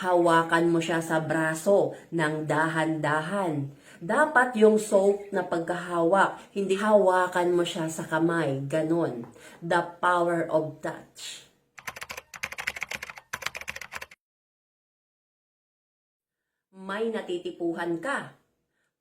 hawakan mo siya sa braso ng dahan-dahan. Dapat yung soap na pagkahawak, hindi hawakan mo siya sa kamay, ganon. The power of touch. May natitipuhan ka.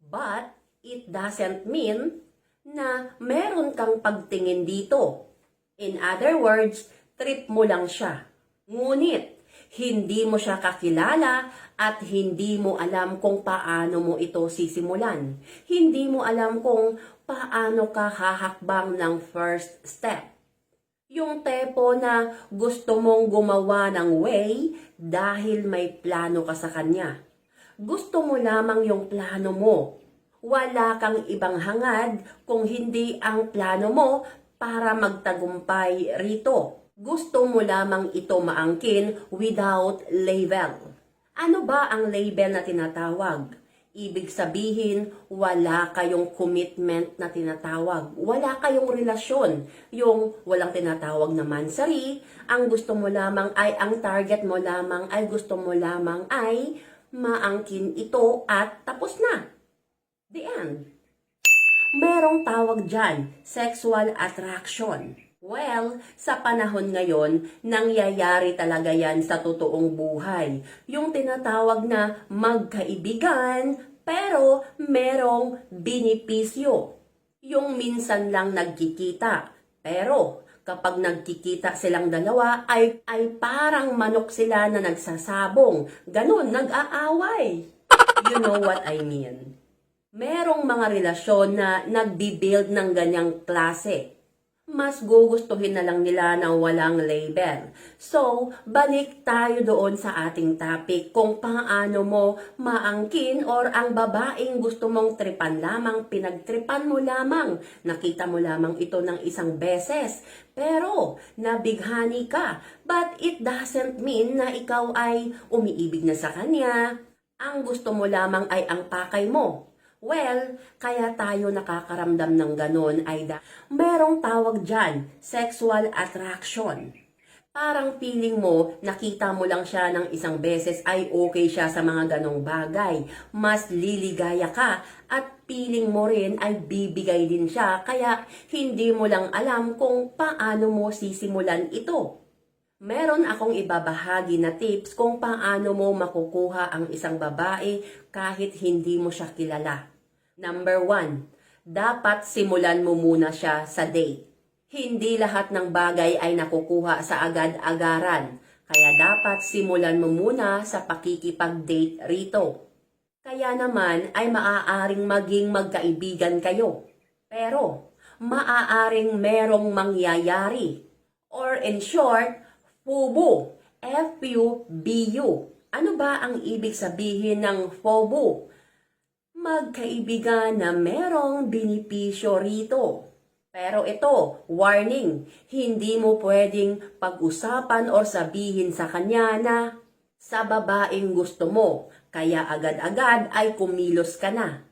But it doesn't mean na meron kang pagtingin dito. In other words, trip mo lang siya. Ngunit, hindi mo siya kakilala at hindi mo alam kung paano mo ito sisimulan. Hindi mo alam kung paano ka hahakbang ng first step. Yung tepo na gusto mong gumawa ng way dahil may plano ka sa kanya. Gusto mo lamang yung plano mo. Wala kang ibang hangad kung hindi ang plano mo para magtagumpay rito. Gusto mo lamang ito maangkin without label. Ano ba ang label na tinatawag? Ibig sabihin, wala kayong commitment na tinatawag. Wala kayong relasyon. Yung walang tinatawag na mansari, ang gusto mo lamang ay, ang target mo lamang ay gusto mo lamang ay maangkin ito at tapos na. The end. Merong tawag dyan, sexual attraction. Well, sa panahon ngayon, nangyayari talaga yan sa totoong buhay. Yung tinatawag na magkaibigan, pero merong binipisyo. Yung minsan lang nagkikita, pero kapag nagkikita silang dalawa, ay, ay parang manok sila na nagsasabong. Ganon, nag-aaway. You know what I mean? Merong mga relasyon na nagbibuild ng ganyang klase. Mas gugustuhin na lang nila na walang label. So, balik tayo doon sa ating topic kung paano mo maangkin or ang babaeng gusto mong tripan lamang, pinagtripan mo lamang, nakita mo lamang ito ng isang beses. Pero, nabighani ka. But it doesn't mean na ikaw ay umiibig na sa kanya. Ang gusto mo lamang ay ang pakay mo. Well, kaya tayo nakakaramdam ng ganon ay da merong tawag dyan, sexual attraction. Parang feeling mo, nakita mo lang siya ng isang beses ay okay siya sa mga ganong bagay. Mas liligaya ka at feeling mo rin ay bibigay din siya kaya hindi mo lang alam kung paano mo sisimulan ito. Meron akong ibabahagi na tips kung paano mo makukuha ang isang babae kahit hindi mo siya kilala. Number one, dapat simulan mo muna siya sa date. Hindi lahat ng bagay ay nakukuha sa agad-agaran, kaya dapat simulan mo muna sa pakikipag-date rito. Kaya naman ay maaaring maging magkaibigan kayo. Pero, maaaring merong mangyayari. Or in short, FUBU. F-U-B-U. Ano ba ang ibig sabihin ng FOBU? Magkaibigan na merong binipisyo rito. Pero ito, warning, hindi mo pwedeng pag-usapan or sabihin sa kanya na sa babaeng gusto mo, kaya agad-agad ay kumilos ka na.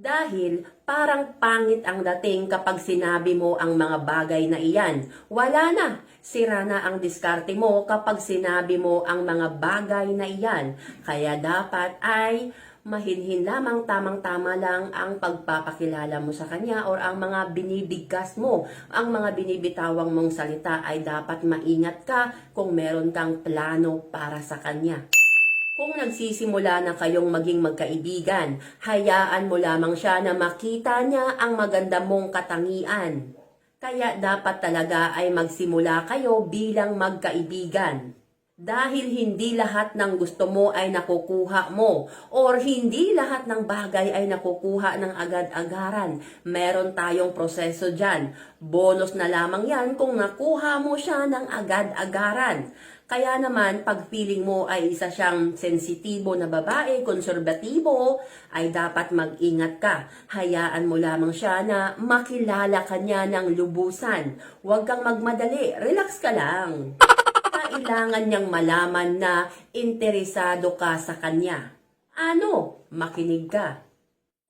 Dahil parang pangit ang dating kapag sinabi mo ang mga bagay na iyan. Wala na, sira na ang diskarte mo kapag sinabi mo ang mga bagay na iyan. Kaya dapat ay mahinhin lamang tamang-tama lang ang pagpapakilala mo sa kanya or ang mga binibigkas mo, ang mga binibitawang mong salita ay dapat maingat ka kung meron kang plano para sa kanya. Kung nagsisimula na kayong maging magkaibigan, hayaan mo lamang siya na makita niya ang maganda mong katangian. Kaya dapat talaga ay magsimula kayo bilang magkaibigan. Dahil hindi lahat ng gusto mo ay nakukuha mo or hindi lahat ng bagay ay nakukuha ng agad-agaran. Meron tayong proseso dyan. Bonus na lamang yan kung nakuha mo siya ng agad-agaran. Kaya naman, pag feeling mo ay isa siyang sensitibo na babae, konserbatibo, ay dapat mag-ingat ka. Hayaan mo lamang siya na makilala ka niya ng lubusan. Huwag kang magmadali, relax ka lang kailangan niyang malaman na interesado ka sa kanya. Ano? Makinig ka.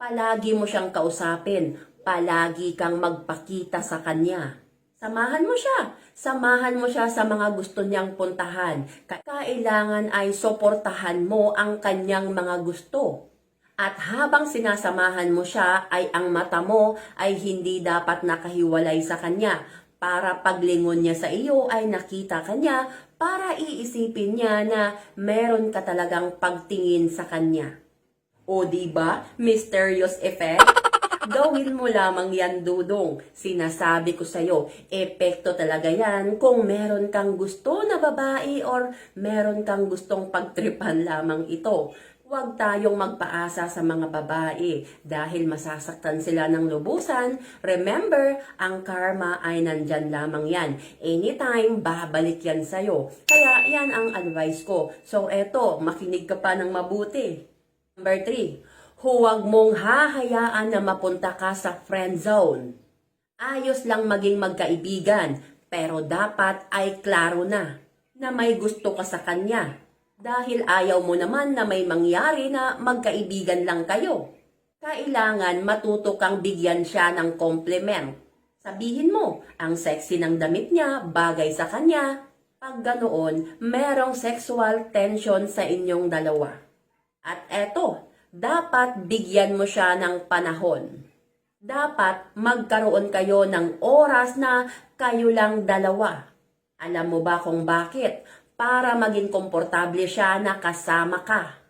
Palagi mo siyang kausapin. Palagi kang magpakita sa kanya. Samahan mo siya. Samahan mo siya sa mga gusto niyang puntahan. Ka- Kailangan ay suportahan mo ang kanyang mga gusto. At habang sinasamahan mo siya ay ang mata mo ay hindi dapat nakahiwalay sa kanya para paglingon niya sa iyo ay nakita kanya para iisipin niya na meron ka talagang pagtingin sa kanya. O di ba, mysterious effect? Gawin mo lamang yan, Dudong. Sinasabi ko sa'yo, epekto talaga yan kung meron kang gusto na babae or meron kang gustong pagtripan lamang ito. Huwag tayong magpaasa sa mga babae dahil masasaktan sila ng lubusan. Remember, ang karma ay nandyan lamang yan. Anytime, babalik yan sa'yo. Kaya yan ang advice ko. So eto, makinig ka pa ng mabuti. Number 3, huwag mong hahayaan na mapunta ka sa friend zone. Ayos lang maging magkaibigan, pero dapat ay klaro na na may gusto ka sa kanya. Dahil ayaw mo naman na may mangyari na magkaibigan lang kayo. Kailangan matuto kang bigyan siya ng compliment. Sabihin mo, ang sexy ng damit niya, bagay sa kanya. Pag ganoon, merong sexual tension sa inyong dalawa. At eto, dapat bigyan mo siya ng panahon. Dapat magkaroon kayo ng oras na kayo lang dalawa. Alam mo ba kung bakit? Para maging komportable siya na kasama ka.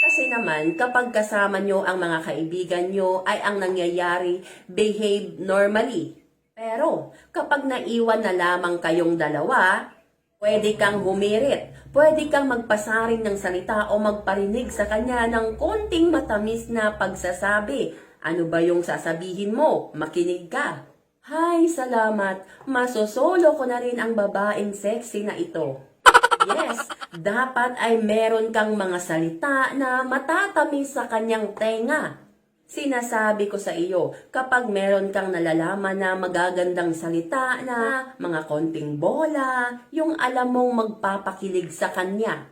Kasi naman, kapag kasama nyo ang mga kaibigan nyo, ay ang nangyayari, behave normally. Pero, kapag naiwan na lamang kayong dalawa, Pwede kang humirit, pwede kang magpasaring ng salita o magparinig sa kanya ng konting matamis na pagsasabi. Ano ba yung sasabihin mo? Makinig ka. Hay, salamat. Masosolo ko na rin ang babaeng sexy na ito. Yes, dapat ay meron kang mga salita na matatamis sa kanyang tenga. Sinasabi ko sa iyo, kapag meron kang nalalaman na magagandang salita na mga konting bola, yung alam mong magpapakilig sa kanya.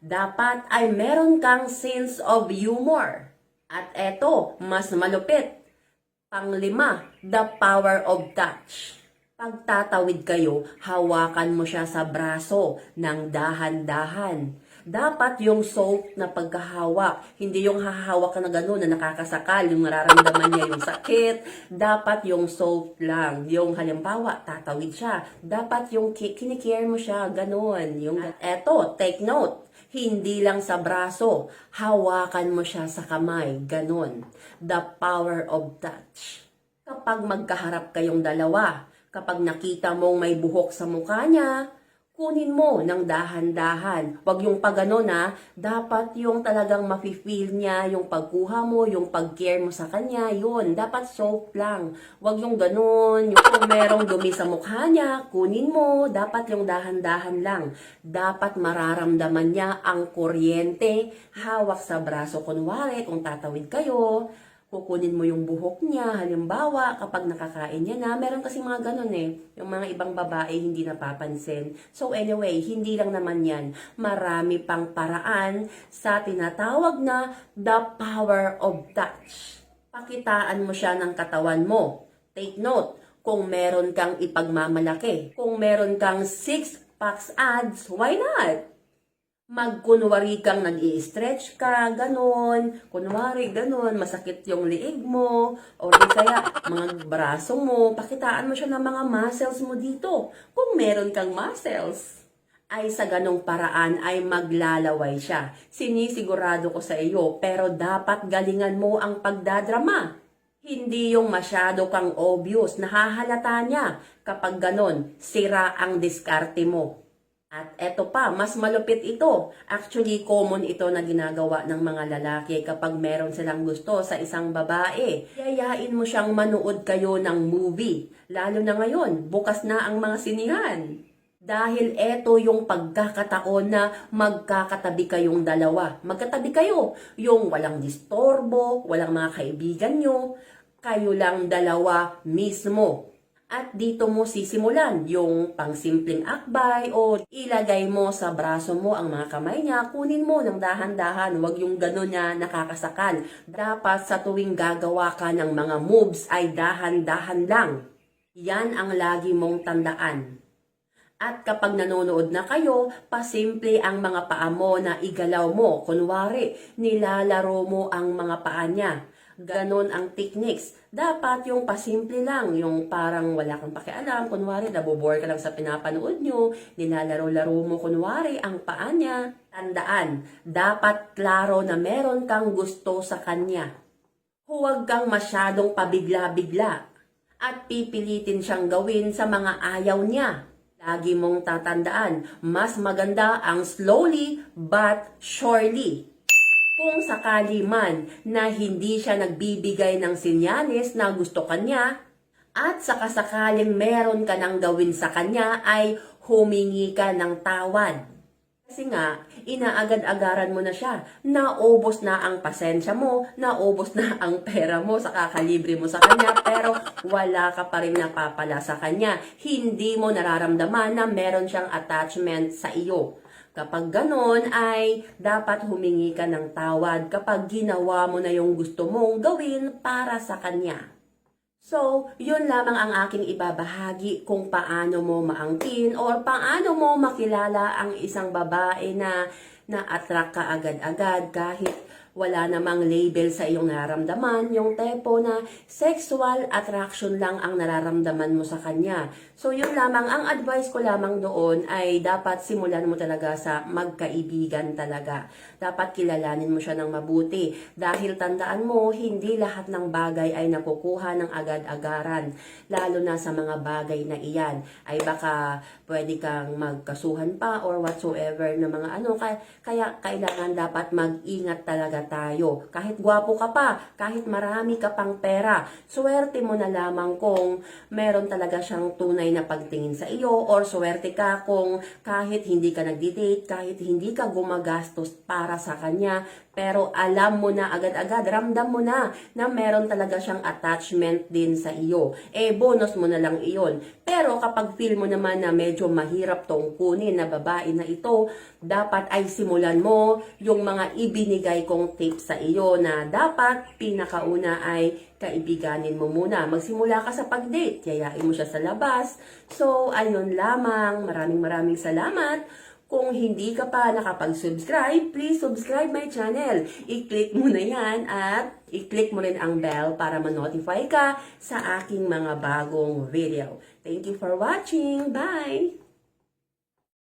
Dapat ay meron kang sense of humor. At eto, mas malupit. Panglima, the power of touch. Pagtatawid kayo, hawakan mo siya sa braso ng dahan-dahan. Dapat yung soap na pagkahawak, hindi yung hahawak ka na gano'n na nakakasakal, yung nararamdaman niya yung sakit. Dapat yung soap lang. Yung halimbawa, tatawid siya. Dapat yung ki- kinikare mo siya, gano'n. Yung, eto, take note. Hindi lang sa braso, hawakan mo siya sa kamay, ganon. The power of touch. Kapag magkaharap kayong dalawa, kapag nakita mong may buhok sa mukha niya, kunin mo ng dahan-dahan. Huwag yung pagano na, dapat yung talagang mafe-feel niya, yung pagkuha mo, yung pag-care mo sa kanya, yun. Dapat soft lang. Huwag yung ganun, yung kung merong dumi sa mukha niya, kunin mo. Dapat yung dahan-dahan lang. Dapat mararamdaman niya ang kuryente. Hawak sa braso, kunwari, kung tatawid kayo, kukunin mo yung buhok niya. Halimbawa, kapag nakakain niya na, meron kasi mga ganun eh. Yung mga ibang babae hindi napapansin. So anyway, hindi lang naman yan. Marami pang paraan sa tinatawag na the power of touch. Pakitaan mo siya ng katawan mo. Take note, kung meron kang ipagmamalaki, kung meron kang six packs ads, why not? Magkunwari kang nag stretch ka, ganon, kunwari, ganon, masakit yung liig mo, o kaya mga braso mo, pakitaan mo siya ng mga muscles mo dito. Kung meron kang muscles, ay sa ganong paraan ay maglalaway siya. Sinisigurado ko sa iyo, pero dapat galingan mo ang pagdadrama. Hindi yung masyado kang obvious, nahahalata niya. Kapag ganon, sira ang diskarte mo. At eto pa, mas malupit ito. Actually, common ito na ginagawa ng mga lalaki kapag meron silang gusto sa isang babae. Yayain mo siyang manood kayo ng movie. Lalo na ngayon, bukas na ang mga sinihan. Dahil eto yung pagkakataon na magkakatabi kayong dalawa. Magkatabi kayo. Yung walang distorbo, walang mga kaibigan nyo. Kayo lang dalawa mismo. At dito mo sisimulan yung pangsimpleng akbay o ilagay mo sa braso mo ang mga kamay niya, kunin mo ng dahan-dahan, wag yung gano'n niya nakakasakal. Dapat sa tuwing gagawa ka ng mga moves ay dahan-dahan lang. Yan ang lagi mong tandaan. At kapag nanonood na kayo, pasimple ang mga paa mo na igalaw mo. Kunwari, nilalaro mo ang mga paa niya. Ganon ang techniques. Dapat yung pasimple lang, yung parang wala kang pakialam. Kunwari, nabobore ka lang sa pinapanood nyo, nilalaro-laro mo kunwari ang paa niya. Tandaan, dapat klaro na meron kang gusto sa kanya. Huwag kang masyadong pabigla-bigla at pipilitin siyang gawin sa mga ayaw niya. Lagi mong tatandaan, mas maganda ang slowly but surely. Kung sakali man na hindi siya nagbibigay ng sinyalis na gusto kanya, at sakasakaling meron ka nang gawin sa kanya ay humingi ka ng tawad. Kasi nga, inaagad-agaran mo na siya. Naubos na ang pasensya mo, naubos na ang pera mo sa kakalibre mo sa kanya, pero wala ka pa rin napapala sa kanya. Hindi mo nararamdaman na meron siyang attachment sa iyo. Kapag ganon ay dapat humingi ka ng tawad kapag ginawa mo na yung gusto mong gawin para sa kanya. So, yun lamang ang aking ibabahagi kung paano mo maangkin or paano mo makilala ang isang babae na na-attract ka agad-agad kahit wala namang label sa iyong nararamdaman, yung tepo na sexual attraction lang ang nararamdaman mo sa kanya. So, yun lamang, ang advice ko lamang doon ay dapat simulan mo talaga sa magkaibigan talaga. Dapat kilalanin mo siya ng mabuti. Dahil tandaan mo, hindi lahat ng bagay ay nakukuha ng agad-agaran. Lalo na sa mga bagay na iyan. Ay baka pwede kang magkasuhan pa or whatsoever na mga ano. Kaya, kailangan dapat mag-ingat talaga tayo. Kahit gwapo ka pa, kahit marami ka pang pera, swerte mo na lamang kung meron talaga siyang tunay na pagtingin sa iyo or swerte ka kung kahit hindi ka nagdi-date, kahit hindi ka gumagastos para sa kanya, pero alam mo na agad-agad, ramdam mo na na meron talaga siyang attachment din sa iyo. Eh, bonus mo na lang iyon. Pero kapag feel mo naman na medyo mahirap tong kunin na babae na ito, dapat ay simulan mo yung mga ibinigay kong tips sa iyo na dapat pinakauna ay kaibiganin mo muna. Magsimula ka sa pag-date, yayain mo siya sa labas. So, ayun lamang. Maraming maraming salamat. Kung hindi ka pa nakapag-subscribe, please subscribe my channel. I-click mo na yan at i-click mo rin ang bell para ma-notify ka sa aking mga bagong video. Thank you for watching. Bye!